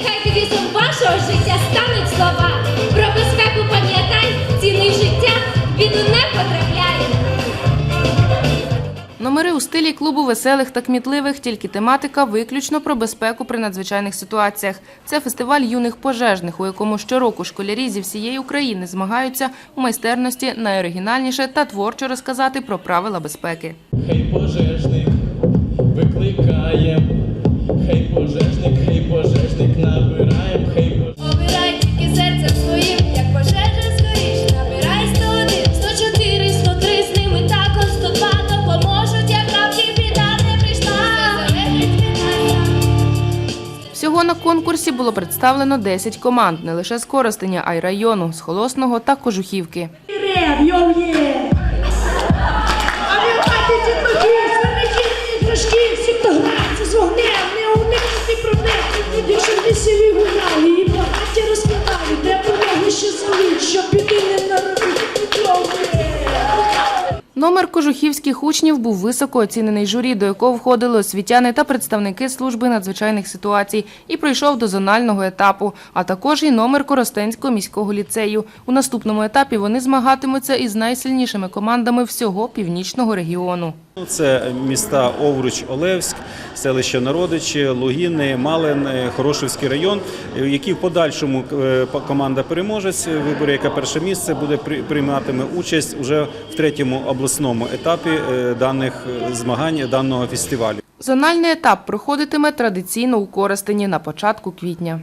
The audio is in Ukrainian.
нехай девізом вашого життя стануть слова. Про безпеку пам'ятай, цінуй життя, біду не потрапляй. Номери у стилі клубу веселих та кмітливих, тільки тематика виключно про безпеку при надзвичайних ситуаціях. Це фестиваль юних пожежних, у якому щороку школярі зі всієї України змагаються у майстерності найоригінальніше та творчо розказати про правила безпеки. Хай пожежник викликає, Всього на конкурсі було представлено 10 команд, не лише з Коростеня, а й району, з Холосного та Кожухівки. Щоб біди не наробити добре. Номер кожухівських учнів був високо оцінений журі, до якого входили освітяни та представники служби надзвичайних ситуацій, і пройшов до зонального етапу, а також і номер Коростенського міського ліцею. У наступному етапі вони змагатимуться із найсильнішими командами всього північного регіону. Це міста Овруч, Олевськ, селище Народичі, Лугіни, Малин, е, Хорошівський район, е, які в подальшому е, команда переможець виборі, яка перше місце буде при- прийматиме участь уже в третьому обласному етапі е, даних е, змагань даного фестивалю. Зональний етап проходитиме традиційно у Коростені на початку квітня.